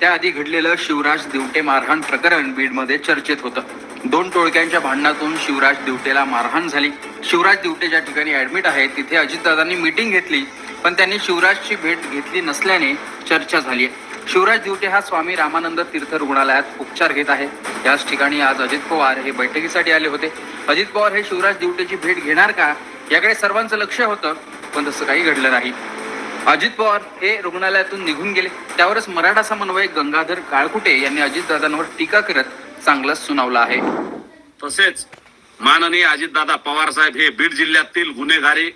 त्याआधी घडलेलं शिवराज दिवटे मारहाण प्रकरण बीडमध्ये चर्चेत होतं. दोन टोळक्यांच्या भांडणातून शिवराज दिवटेला मारहाण झाली. शिवराज दिवटे ज्या ठिकाणी ऍडमिट आहे तिथे अजितदादांनी मीटिंग घेतली पण त्यांनी शिवराजची भेट घेतली नसल्याने चर्चा झाली आहे शिवराज दिवटे हा स्वामी रामानंद तीर्थ रुग्णालयात उपचार घेत आहे. याच ठिकाणी आज अजित पवार हे बैठकीसाठी आले होते. अजित पवार हे शिवराज दिवटेची भेट घेणार का? याकडे सर्वांचं लक्ष होतं पण तसं काही घडलं नाही. अजित पवार हे रुग्णालयातून निघून गेले. त्यावरच मराठा समन्वयक गंगाधर काळकुटे यांनी अजितदादांवर टीका करत चांगलंच सुनावलं आहे. तसेच माननीय अजितदादा पवार साहेब हे बीड जिल्ह्यातील गुन्हेगारी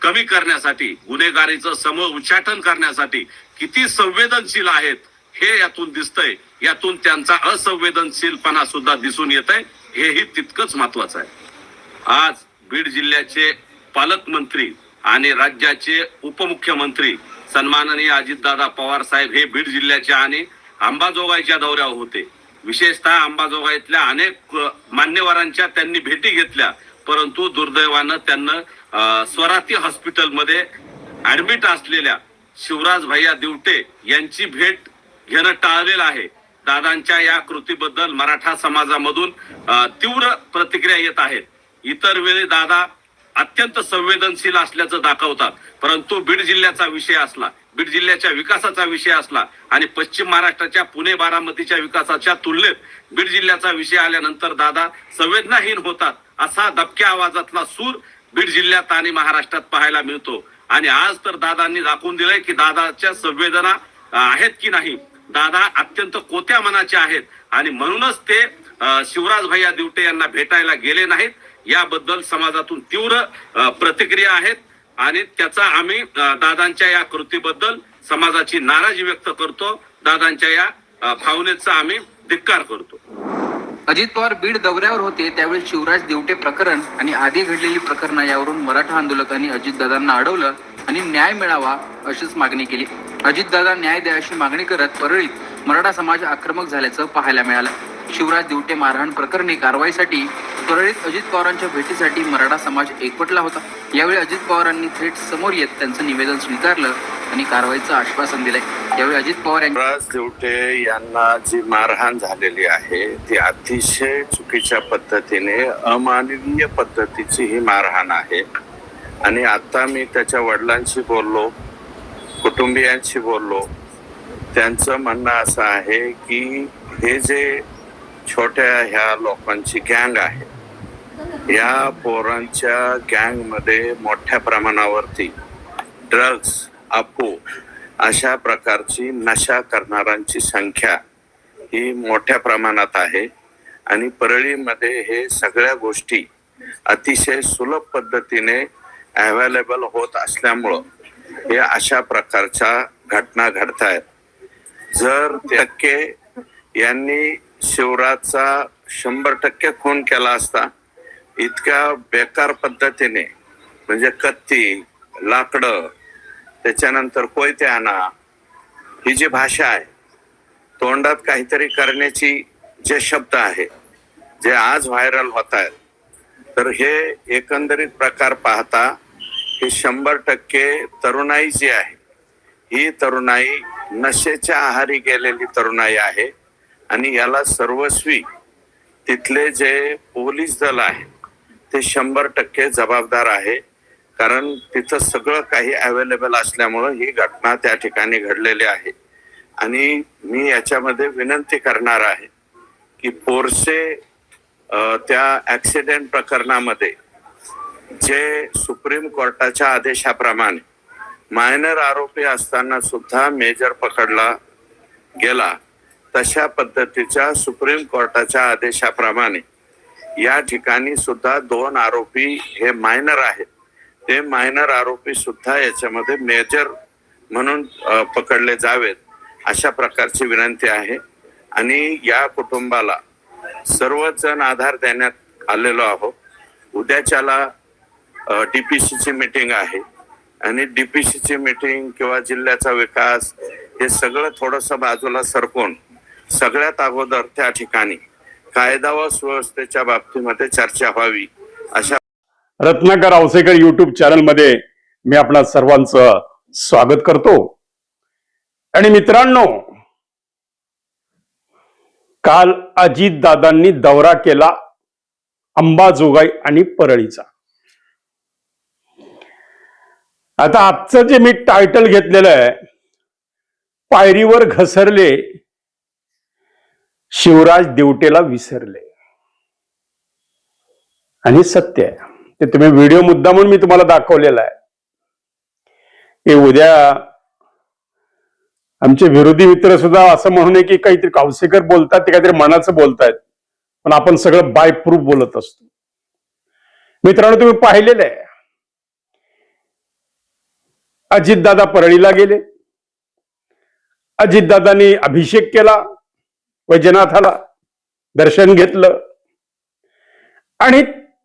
कमी करण्यासाठी गुन्हेगारीचं सम उच्चाटन करण्यासाठी किती संवेदनशील आहेत हे यातून दिसतंय. यातून त्यांचा असंवेदनशीलपणा सुद्धा दिसून येत आहे हेही तितकंच महत्वाचं आहे. आज बीड जिल्ह्याचे पालकमंत्री आणि राज्याचे उपमुख्यमंत्री सन्माननीय अजितदादा पवार साहेब हे बीड जिल्ह्याचे आणि अंबाजोगाईच्या दौऱ्यावर होते. विशेषतः अंबाजोगाईतल्या अनेक मान्यवरांच्या त्यांनी भेटी घेतल्या. परंतु दुर्दैवानं त्यांना स्वराती हॉस्पिटलमध्ये ऍडमिट असलेल्या शिवराज भैया दिवटे यांची भेट घेणं टाळलेलं आहे. दादांच्या या कृतीबद्दल मराठा समाजामधून तीव्र प्रतिक्रिया येत आहेत. इतर वेळी दादा अत्यंत संवेदनशील असल्याचं दाखवतात. परंतु बीड जिल्ह्याचा विषय असला बीड जिल्ह्याच्या विकासाचा विषय असला आणि पश्चिम महाराष्ट्राच्या पुणे बारामतीच्या विकासाच्या तुलनेत बीड जिल्ह्याचा विषय आल्यानंतर दादा संवेदनाहीन होतात असा दबक्या आवाजातला सूर बीड जिल्ह्यात आणि महाराष्ट्रात पाहायला मिळतो. आणि आज तर दादांनी दाखवून दिलंय की दादाच्या संवेदना आहेत की नाही. दादा अत्यंत कोत्या मनाचे आहेत आणि म्हणूनच ते शिवराज भैया दिवटे यांना भेटायला गेले नाहीत. याबद्दल समाजातून तीव्र प्रतिक्रिया आहेत आणि त्याचा आम्ही दादांच्या या कृतीबद्दल समाजाची नाराजी व्यक्त करतो. दादांच्या या भावनेचा आम्ही धिक्कार करतो. अजित पवार बीड दौऱ्यावर होते त्यावेळी शिवराज देवटे प्रकरण आणि आधी घडलेली प्रकरणं यावरून मराठा आंदोलकांनी अजितदादांना अडवलं आणि न्याय मिळावा अशीच मागणी केली. अजितदादा न्याय द्या अशी मागणी करत परळीत मराठा समाज आक्रमक झाल्याचं पाहायला मिळालं. शिवराज दिवटे मारहाण प्रकरणी कारवाईसाठी त्वरित अजित पवारांच्या भेटीसाठी मराठा समाज एकवटला होता. यावेळी अजित पवारांनी थेट समोर येत त्यांचं निवेदन स्वीकारलं आणि कारवाईचं आश्वासन दिलंय. यावेळी अजित पवार शिवराज देवटे दिवटे यांना जी मारहाण झालेली आहे ती अतिशय चुकीच्या पद्धतीने अमानवीय पद्धतीची ही मारहाण आहे. आणि आता मी त्याच्या वडिलांशी बोललो कुटुंबियांशी बोललो. त्यांचं म्हणणं असं आहे की हे जे छोट्या ह्या लोकांची गँग आहे. या पोरांच्या गँगमध्ये मोठ्या प्रमाणावरती ड्रग्ज अपू अशा प्रकारची नशा करणाऱ्यांची संख्या ही मोठ्या प्रमाणात आहे. आणि परळीमध्ये हे सगळ्या गोष्टी अतिशय सुलभ पद्धतीने अवेलेबल होत असल्यामुळं हे अशा प्रकारच्या घटना घडत आहेत जर टक्के यांनी शिवराजचा शंभर टक्के खून केला असता इतक्या बेकार पद्धतीने म्हणजे कत्ती लाकडं त्याच्यानंतर कोयते आणा ही जी भाषा आहे तोंडात काहीतरी करण्याची जे शब्द आहे जे आज व्हायरल होत आहेत तर हे एकंदरीत प्रकार पाहता हे शंभर टक्के तरुणाई जी आहे ही तरुणाई नशेच्या आहारी गेलेली तरुणाई आहे. आणि याला सर्वस्वी. तिथले जे पोलीस दल आहे ते शंभर टक्के जबाबदार आहे. कारण तिथं सगळं काही अवेलेबल असल्यामुळं ही घटना त्या ठिकाणी घडलेली आहे. आणि मी याच्यामध्ये विनंती करणार आहे की पोरसे त्या ऍक्सिडेंट प्रकरणामध्ये जे सुप्रीम कोर्टाच्या आदेशाप्रमाणे मायनर आरोपी असताना सुद्धा मेजर पकडला गेला. तशा पद्धतीच्या सुप्रीम कोर्टाच्या आदेशाप्रमाणे या ठिकाणी सुद्धा दोन आरोपी हे मायनर आहेत. ते मायनर आरोपी सुद्धा याच्यामध्ये मेजर म्हणून पकडले जावेत अशा प्रकारची विनंती आहे. आणि या कुटुंबाला सर्वजण आधार देण्यात आलेलो आहोत. उद्याच्याला डीपीसीची मीटिंग आहे. आणि डीपीसीची मीटिंग किंवा जिल्ह्याचा विकास हे सगळं थोडंसं बाजूला सरकून सगळ्यात अगोदर त्या ठिकाणी कायदा व सुव्यवस्थेच्या बाबतीमध्ये चर्चा व्हावी अशा रत्नाकर औसेकर युट्यूब चॅनलमध्ये मी आपणा सर्वांचं स्वागत करतो. आणि मित्रांनो काल अजित दादांनी दौरा केला अंबाजोगाई आणि परळीचा. आता आजचं जे मी टायटल घेतलेलं आहे पायरीवर घसरले शिवराज देवटेला विसरले. आणि सत्य आहे. ते तुम्ही व्हिडिओ मुद्दा म्हणून मी तुम्हाला दाखवलेला आहे. की उद्या आमचे विरोधी मित्र सुद्धा असं म्हणू नये की काहीतरी कावसेकर बोलतात ते काहीतरी मनाचं बोलतायत. पण आपण सगळं बाय प्रूफ बोलत असतो. मित्रांनो तुम्ही पाहिलेलं आहे. अजितदादा परळीला गेले. अजितदादांनी अभिषेक केला. वैजनाथाला दर्शन घेतलं. आणि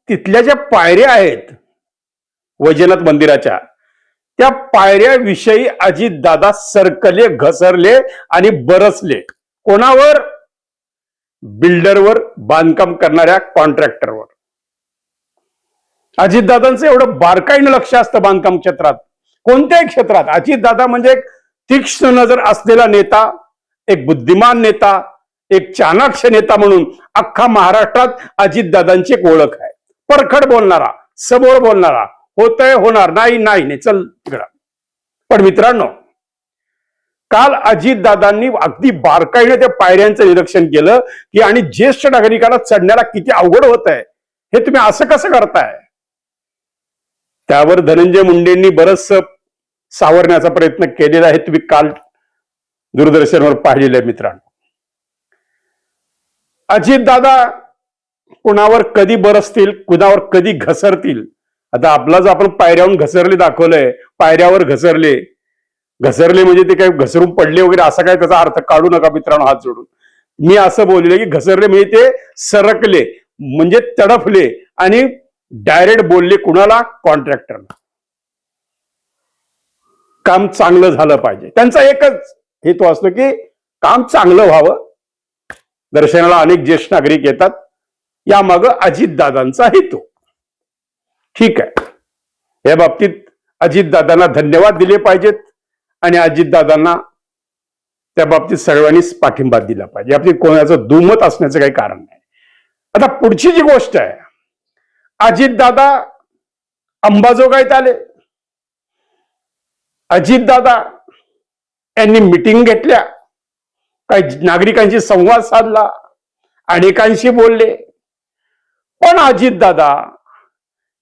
तिथल्या ज्या पायऱ्या आहेत वैजनाथ मंदिराच्या त्या पायऱ्याविषयी अजितदादा सरकले घसरले आणि बरसले. कोणावर? बिल्डरवर बांधकाम करणाऱ्या कॉन्ट्रॅक्टरवर. अजितदादांचं एवढं बारकाईनं लक्ष असतं बांधकाम क्षेत्रात. कोणत्याही क्षेत्रात. अजितदादा म्हणजे एक तीक्ष्ण नजर असलेला नेता एक बुद्धिमान नेता एक चाणाक्ष नेता म्हणून अख्खा महाराष्ट्रात अजितदादांची एक ओळख आहे. परखड बोलणारा समोर बोलणारा होतंय होणार नाही नाही नाही चल तिकडा. पण मित्रांनो काल अजितदादांनी अगदी बारकाईने त्या पायऱ्यांचं निरीक्षण केलं की आणि ज्येष्ठ नागरिकांना चढण्याला किती अवघड होत आहे हे तुम्ही असं कसं करताय? त्यावर धनंजय मुंडेंनी बरंच सावरण्याचा प्रयत्न केलेला आहे तुम्ही काल दूरदर्शनवर पाहिलेलं आहे मित्रांनो. अजितदादा कुणावर कधी बरसतील कुणावर कधी घसरतील? आता आपला जो आपण पायऱ्याहून घसरले दाखवलंय. पायऱ्यावर घसरले. घसरले म्हणजे ते काही घसरून पडले वगैरे असा काय त्याचा अर्थ काढू नका मित्रांनो हात जोडून. मी असं बोलले की घसरले म्हणजे ते सरकले म्हणजे तडफले आणि डायरेक्ट बोलले कुणाला? कॉन्ट्रॅक्टरला काम चांगलं झालं पाहिजे. त्यांचा एकच हेतू असतो की काम चांगलं व्हावं. दर्शनाला अनेक ज्येष्ठ नागरिक येतात. यामाग अजितदादांचा हेतू. ठीक आहे. या बाबतीत अजितदादांना धन्यवाद दिले पाहिजेत आणि अजितदादांना त्या बाबतीत सर्वांनीच पाठिंबा दिला पाहिजे. याबाबतीत कोणाचं दुमत असण्याचं काही कारण नाही. आता पुढची जी गोष्ट आहे अजितदादा अंबाजोगाईत आले. अजितदादा यांनी मिटिंग घेतल्या. काही नागरिकांशी संवाद साधला अनेकांशी बोलले. पण अजितदादा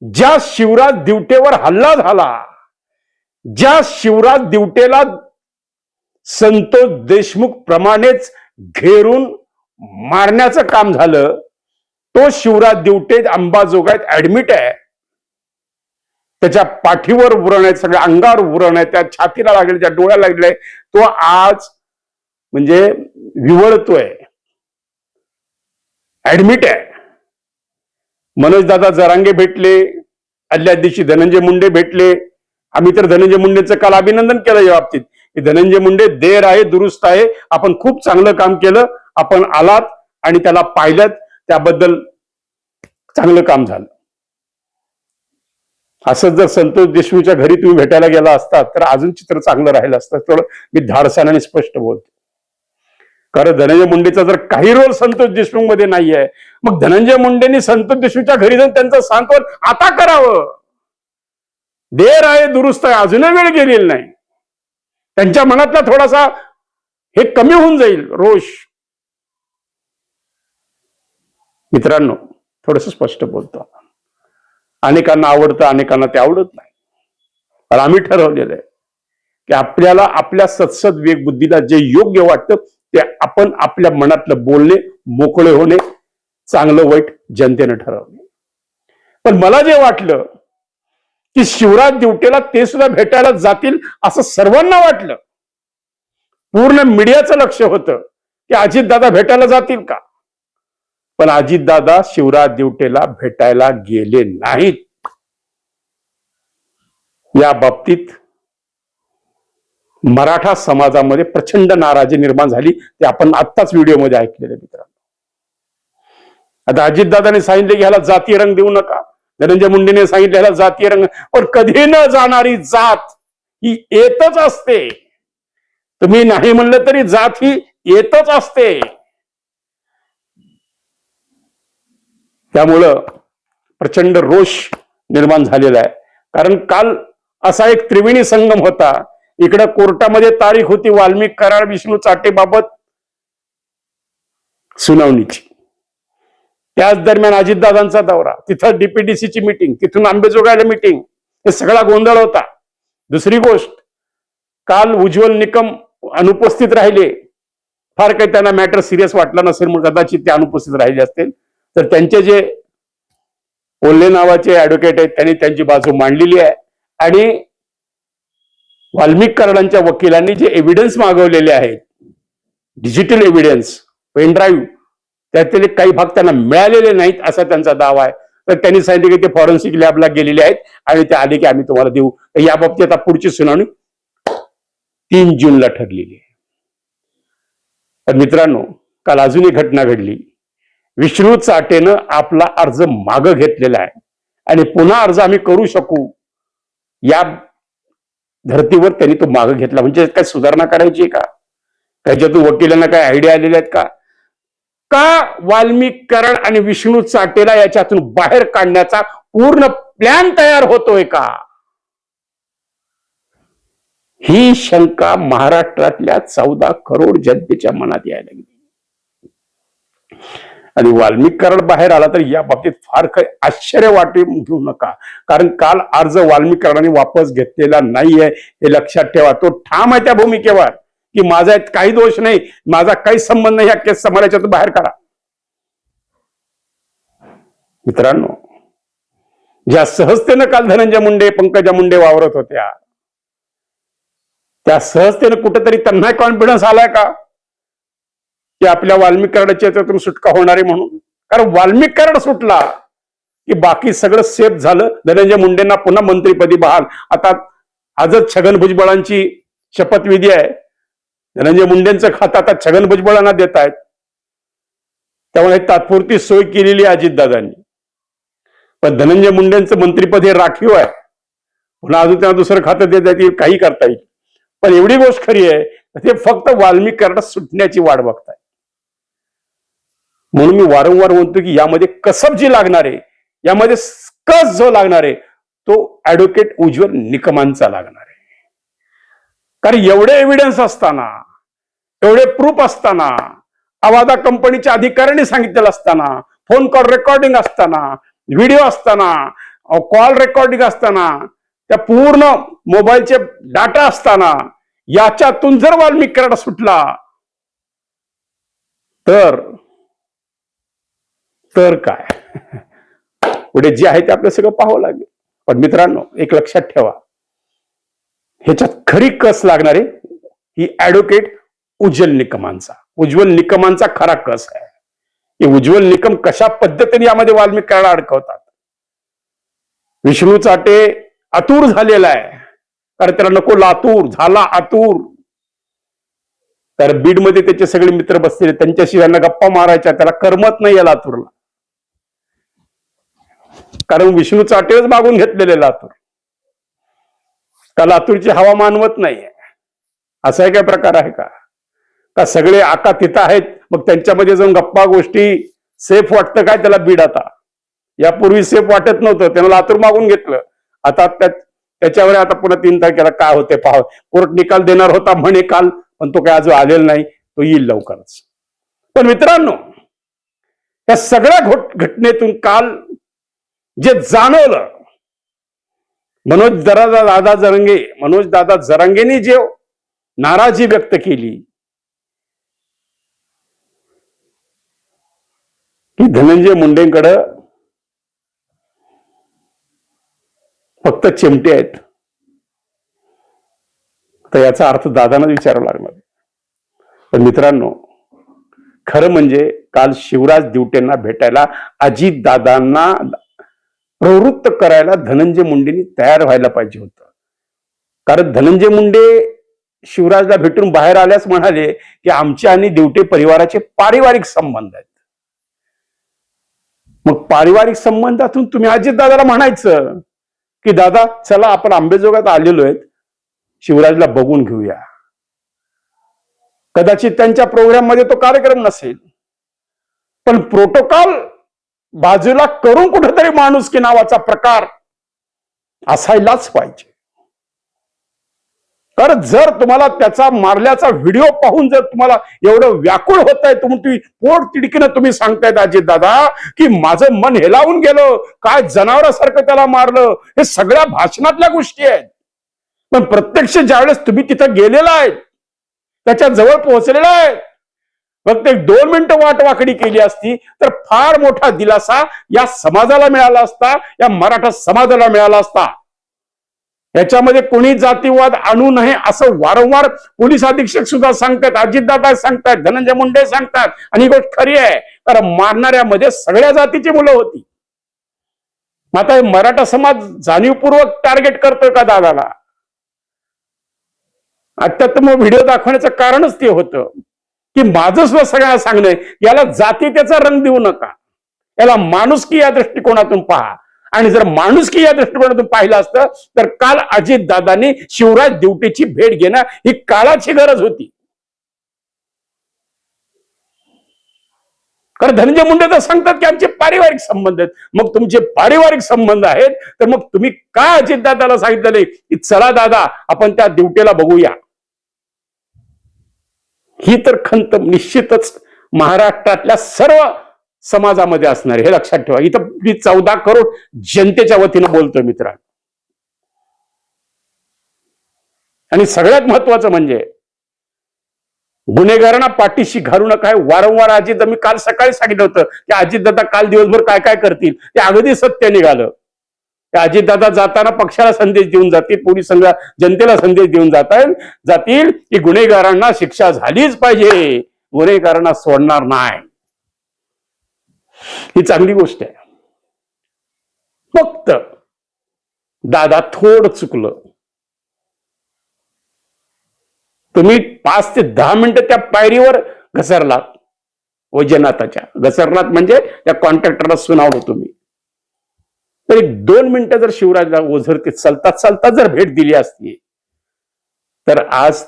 ज्या शिवराज दिवटेवर हल्ला झाला ज्या शिवराज दिवटेला संतोष देशमुख प्रमाणेच घेरून मारण्याचं काम झालं तो शिवराज दिवटे अंबाजोगाईत ऍडमिट आहे. त्याच्या पाठीवर उरण आहे सगळ्या अंगावर उरण आहे त्या छातीला लागले त्या डोळ्याला लागले तो आज म्हणजे विवळतोय. ऍडमिट आहे. मनोजदादा जरांगे भेटले आदल्या दिवशी धनंजय मुंडे भेटले. आम्ही तर धनंजय मुंडेचं काल अभिनंदन केलं या बाबतीत. की धनंजय मुंडे देर आहे दुरुस्त आहे. आपण खूप चांगलं काम केलं. आपण आलात आणि त्याला पाहिलं त्याबद्दल चांगलं काम झालं. असं जर संतोष देशमुखच्या घरी तुम्ही भेटायला गेला असतात तर अजून चित्र चांगलं राहिलं असतं. थोडं मी धाडसाने स्पष्ट बोलतो. कारण धनंजय मुंडेचा जर काही रोल संतोष देशमुखमध्ये नाहीये मग धनंजय मुंडेंनी संतोष देशमुखच्या घरी जाऊन त्यांचं सांत्वन आता करावं. देर आहे दुरुस्त आहे अजूनही वेळ गेलेली नाही. त्यांच्या मनातला थोडासा हे कमी होऊन जाईल रोष. मित्रांनो थोडस स्पष्ट बोलतो. अनेकांना आवडतं अनेकांना ते आवडत नाही. पण आम्ही ठरवलेलं आहे की आपल्याला आपल्या सत्सद वेग बुद्धीला जे योग्य वाटतं ते आपण आपल्या मनातलं बोलणे मोकळे होणे चांगलं वाईट जनतेनं ठरवणे. पण मला जे वाटलं की शिवराज दिवटेला ते सुद्धा भेटायला जातील असं सर्वांना वाटलं. पूर्ण मीडियाचं लक्ष होतं की अजितदादा भेटायला जातील का? पण अजितदादा शिवराज दिवटेला भेटायला गेले नाहीत. या बाबतीत मराठा समाजामध्ये प्रचंड नाराजी निर्माण झाली ते आपण आत्ताच व्हिडिओमध्ये ऐकलेले मित्रांनो. आता अजितदादाने सांगितले की ह्याला जातीय रंग देऊ नका. धनंजय मुंडेने सांगितले ह्याला जातीय रंग. पण कधी न जाणारी जात ही येतच असते. तुम्ही नाही म्हणलं तरी जात ही येतच असते. त्यामुळं प्रचंड रोष निर्माण झालेला आहे. कारण काल असा एक त्रिवेणी संगम होता इकडं कोर्टामध्ये तारीख होती वाल्मिक कराड विष्णू चाटेबाबत सुनावणीची. त्याच दरम्यान अजितदादांचा दौरा. तिथं डीपीडीसीची मिटिंग तिथून आंबेजोगाईला मिटिंग हे सगळा गोंधळ होता. दुसरी गोष्ट काल उज्ज्वल निकम अनुपस्थित राहिले. फार काही त्यांना मॅटर सिरियस वाटला नसेल मग कदाचित ते अनुपस्थित राहिले असतील. तर त्यांचे जे ओल्ले नावाचे ऍडव्होकेट आहेत त्यांनी त्यांची बाजू मांडलेली आहे. आणि वाल्मिक कराडांच्या वकिलांनी जे एव्हिडन्स मागवलेले आहेत डिजिटल एव्हिडन्स पेनड्राईव्ह त्यातले काही भाग त्यांना मिळालेले नाहीत असा त्यांचा दावा आहे. तर त्यांनी सांगितले की ते फॉरेन्सिक लॅबला गेलेले आहेत आणि ते आले की आम्ही तुम्हाला देऊ. या बाबतीत आता पुढची सुनावणी तीन जूनला ठरलेली आहे. तर मित्रांनो काल अजून एक घटना घडली. विष्णू चाटेनं आपला अर्ज मागं घेतलेला आहे. आणि पुन्हा अर्ज आम्ही करू शकू. या धर्तीवर त्यांनी तो मागं घेतला. म्हणजे काय सुधारणा करायची आहे का? त्याच्यातून वकिलांना काय आयडिया आलेल्या आहेत का? का वाल्मिकरण आणि विष्णू चाटेला याच्यातून बाहेर काढण्याचा पूर्ण प्लॅन तयार होतोय का? ही शंका महाराष्ट्रातल्या चौदा करोड जनतेच्या मनात यायला लागली. आणि वाल्मिक कराड बाहेर आला तर या बाबतीत फार काही आश्चर्य वाटे घेऊ नका. कारण काल अर्ज वाल्मिक कराडाने वापस घेतलेला नाहीये. हे लक्षात ठेवा. तो ठाम आहे त्या भूमिकेवर. की माझा यात काही दोष नाही. माझा काही संबंध नाही. या केस समाजाच्या बाहेर करा मित्रांनो ज्या सहजतेनं काल धनंजय मुंडे पंकजा मुंडे वावरत होत्या त्या सहजतेनं कुठेतरी त्यांना कॉन्फिडन्स आलाय का? की आपल्या वाल्मिक कार्डाच्या याच्यातून सुटका होणार आहे म्हणून. कारण वाल्मिक कार्ड सुटला की बाकी सगळं सेफ झालं. धनंजय मुंडेंना पुन्हा मंत्रीपदी बहाल. आता आजच छगन भुजबळांची शपथविधी आहे. धनंजय मुंडेंचं खातं आता छगन भुजबळांना देत आहेत. त्यामुळे तात्पुरती सोय केलेली आहे अजितदादांनी. पण धनंजय मुंडेंचं मंत्रीपद हे राखीव आहे. पुन्हा अजून त्यांना दुसरं खातं देता येईल काही करता येईल. पण एवढी गोष्ट खरी आहे ते फक्त वाल्मिक कार्ड सुटण्याची वाट बघताय म्हणून मी वारंवार म्हणतो की यामध्ये कसब जी लागणार आहे यामध्ये कस जो लागणार आहे तो ऍडव्होकेट उज्ज्वल निकमांचा लागणार आहे. कारण एवढे एव्हिडन्स असताना एवढे प्रूफ असताना आवादा कंपनीच्या अधिकाऱ्यांनी सांगितलेलं असताना फोन कॉल रेकॉर्डिंग असताना व्हिडिओ असताना कॉल रेकॉर्डिंग असताना त्या पूर्ण मोबाईलचे डाटा असताना याच्यातून जर वाल्मिक कराड सुटला तर तर काय? पुढे जे आहे ते आपलं सगळं पाहावं लागेल. पण मित्रांनो एक लक्षात ठेवा. ह्याच्यात खरी कस लागणारे? ही ऍडव्होकेट उज्ज्वल निकमांचा. उज्ज्वल निकमांचा खरा कस आहे. की उज्ज्वल निकम कशा पद्धतीने यामध्ये वाल्मिकाला अडकवतात? विष्णू चाटे आतूर झालेला आहे. कारण त्याला नको लातूर झाला आतूर. तर बीडमध्ये त्याचे सगळे मित्र बसलेले त्यांच्याशी त्यांना गप्पा मारायच्या त्याला करमत नाही या लातूरला. कारण विष्णू चाटेच मागून घेतलेले लातूर. का लातूरची हवा मानवत नाहीये. असा एक काय प्रकार आहे का? का सगळे आका तिथं आहेत मग त्यांच्यामध्ये जाऊन गप्पा गोष्टी सेफ वाटतं काय त्याला बीड आता? यापूर्वी सेफ वाटत नव्हतं त्यानं लातूर मागून घेतलं. आता त्या- त्याच्यावर आता पुन्हा तीन तारखेला काय होते पाहाव. कोर्ट निकाल देणार होता म्हणे काल पण तो काय अजून आलेला नाही तो येईल लवकरच. पण मित्रांनो त्या सगळ्या घोट- घटनेतून काल जे जाणवलं मनोज जरा दादा जरंगे मनोज दादा जरंगेनी जे नाराजी व्यक्त केली की धनंजय मुंडेंकडं फक्त चिमटे आहेत. तर याचा अर्थ दादांना विचारावा लागणार. पण मित्रांनो खरं म्हणजे काल शिवराज दिवटेंना भेटायला अजित दादांना प्रवृत्त करायला धनंजय मुंडेंनी तयार व्हायला पाहिजे होतं. कारण धनंजय मुंडे शिवराजला भेटून बाहेर आल्यास म्हणाले की आमचे आणि देवटे परिवाराचे पारिवारिक संबंध आहेत. मग पारिवारिक संबंधातून तुम्ही अजित दादाला म्हणायचं की दादा चला आपण आंबेजोगात आलेलो आहेत. शिवराजला बघून घेऊया. कदाचित त्यांच्या प्रोग्राममध्ये तो कार्यक्रम नसेल. पण प्रोटोकॉल बाजूला करून कुठेतरी माणूस की नावाचा प्रकार असायलाच पाहिजे. तर जर तुम्हाला त्याचा मारल्याचा व्हिडिओ पाहून जर तुम्हाला एवढं व्याकुळ होत आहे तुम्ही पोट तिडकीनं तुम्ही सांगतायत अजित दादा की माझं मन हेलावून गेलं काय जनावरासारखं त्याला मारलं हे सगळ्या भाषणातल्या गोष्टी आहेत. पण प्रत्यक्ष ज्यावेळेस तुम्ही तिथं गेलेला आहे त्याच्याजवळ पोहोचलेला आहे फक्त एक दोन मिनिटं वाटवाकडी केली असती तर फार मोठा दिलासा या समाजाला मिळाला असता या मराठा समाजाला मिळाला असता. याच्यामध्ये कोणी जातीवाद आणू नये असं वारंवार पोलीस अधीक्षक सुद्धा सांगतात अजितदादा सांगतात धनंजय मुंडे सांगतात आणि ही गोष्ट खरी आहे. तर मारणाऱ्यामध्ये सगळ्या जातीची मुलं होती. आता मराठा समाज जाणीवपूर्वक टार्गेट करतोय का दादाला? आता तर मग व्हिडिओ दाखवण्याचं कारणच ते होतं. की माझं सुद्धा सगळ्यांना सांगणं याला जाती त्याचा रंग देऊ नका. याला माणुसकी या दृष्टिकोनातून पहा. आणि जर माणुसकी या दृष्टिकोनातून पाहिलं असतं तर काल अजितदादांनी शिवराज दिवटेची भेट घेणं ही काळाची गरज होती. कारण धनंजय मुंडे तर सांगतात की आमचे पारिवारिक संबंध आहेत. मग तुमचे पारिवारिक संबंध आहेत तर मग तुम्ही का अजित दादाला सांगितलं की चला दादा आपण त्या दिवटेला बघूया. ही तर खंत निश्चितच महाराष्ट्रातल्या सर्व समाजामध्ये असणार हे लक्षात ठेवा. इथं मी चौदा करोड जनतेच्या वतीनं बोलतोय मित्रांनो. आणि सगळ्यात महत्वाचं म्हणजे गुन्हेगारांना पाठीशी घालू नका वारंवार अजित मी काल सकाळी सांगितलं होतं की अजितदादा काल दिवसभर काय काय करतील? ते अगदी सत्य निघालं. अजितदादा जाताना पक्षाला संदेश देऊन जातील पोलीस संघ जनतेला संदेश देऊन जातात जातील की गुन्हेगारांना शिक्षा झालीच पाहिजे. गुन्हेगारांना सोडणार नाही. ही चांगली गोष्ट आहे. फक्त दादा थोड चुकलं. तुम्ही पाच ते दहा मिनिटं त्या पायरीवर घसरलात. वैजनाथाच्या. घसरलात म्हणजे त्या कॉन्ट्रॅक्टरला सुनावलं तुम्ही. तर एक दोन मिनिटं जर शिवराजला ओझरते चालता चालता जर भेट दिली असती तर आज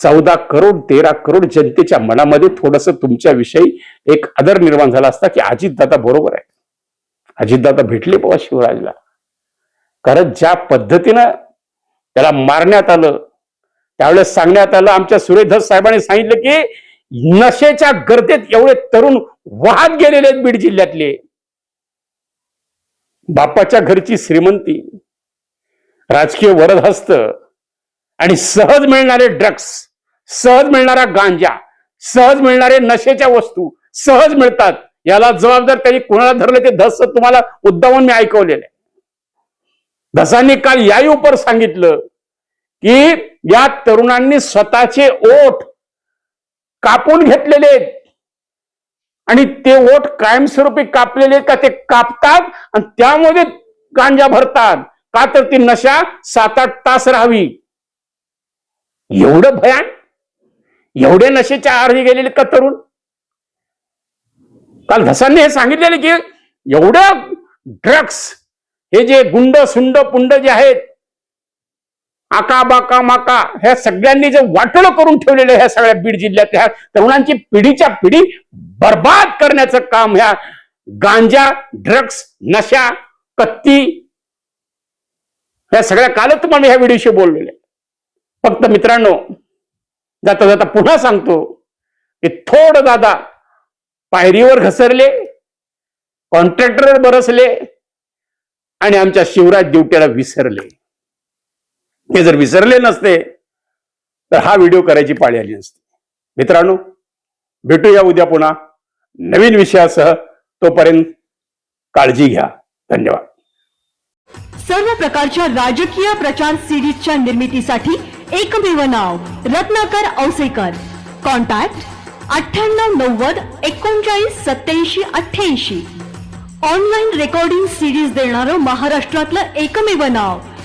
चौदा करोड तेरा करोड जनतेच्या मनामध्ये थोडस तुमच्याविषयी एक आदर निर्माण झाला असता की अजितदादा बरोबर आहे. अजितदादा भेटले बाबा शिवराजला. कारण ज्या पद्धतीनं त्याला मारण्यात आलं त्यावेळेस सांगण्यात आलं आमच्या सुरेधस साहेबांनी सांगितलं की नशेच्या गर्दीत एवढे तरुण वाहत गेलेले आहेत बीड जिल्ह्यातले. बापाच्या घरची श्रीमंती राजकीय वरदहस्त आणि सहज मिळणारे ड्रग्स सहज मिळणारा गांजा सहज मिळणारे नशेच्या वस्तू सहज मिळतात. याला जबाबदार त्यांनी कोणाला धरलं ते धस तुम्हाला उद्दावून मी ऐकवलेलं आहे. धसांनी काल याही उपर सांगितलं की या तरुणांनी स्वतःचे ओठ कापून घेतलेले आहेत. आणि ते ओठ कायमस्वरूपी कापलेले का ते कापतात आणि त्यामध्ये गांजा भरतात. का तर ती नशा सात आठ तास राहावी. एवढं भयान? एवढे नशेच्या आहारी गेलेले का तरुण? काल धसांनी हे सांगितलेले की एवढं ड्रग्स हे जे गुंड सुंड पुंड जे आहेत आका बाका माका ह्या सगळ्यांनी जे वाटोळ करून ठेवलेलं ह्या सगळ्या बीड जिल्ह्यातल्या ह्या तरुणांची पिढीच्या पिढी बर्बाद करण्याचं काम ह्या गांजा ड्रग्स नशा कत्ती ह्या सगळ्या कालच तुम्हाला ह्या व्हिडिओशी बोललेले. फक्त मित्रांनो जाता जाता पुन्हा सांगतो की थोडं दादा पायरीवर घसरले कॉन्ट्रॅक्टरवर बरसले आणि आमच्या शिवराज ड्युटीला विसरले. ते जर विसरले नसते तर हा व्हिडिओ करायची पाळी आली नसती. मित्रांनो भेटूया उद्या पुन्हा. नवीन विषयासह तोपर्यंत काळजी घ्या. धन्यवाद. सर्व प्रकारच्या राजकीय प्रचार सिरीजच्या निर्मितीसाठी एकमेव नाव रत्नाकर औसेकर. कॉन्टॅक्ट अठ्ठ्याण्णव नव्वद एकोणचाळीस सत्याऐंशी अठ्ठ्याऐंशी. ऑनलाईन रेकॉर्डिंग सिरीज देणारं महाराष्ट्रातलं एकमेव नाव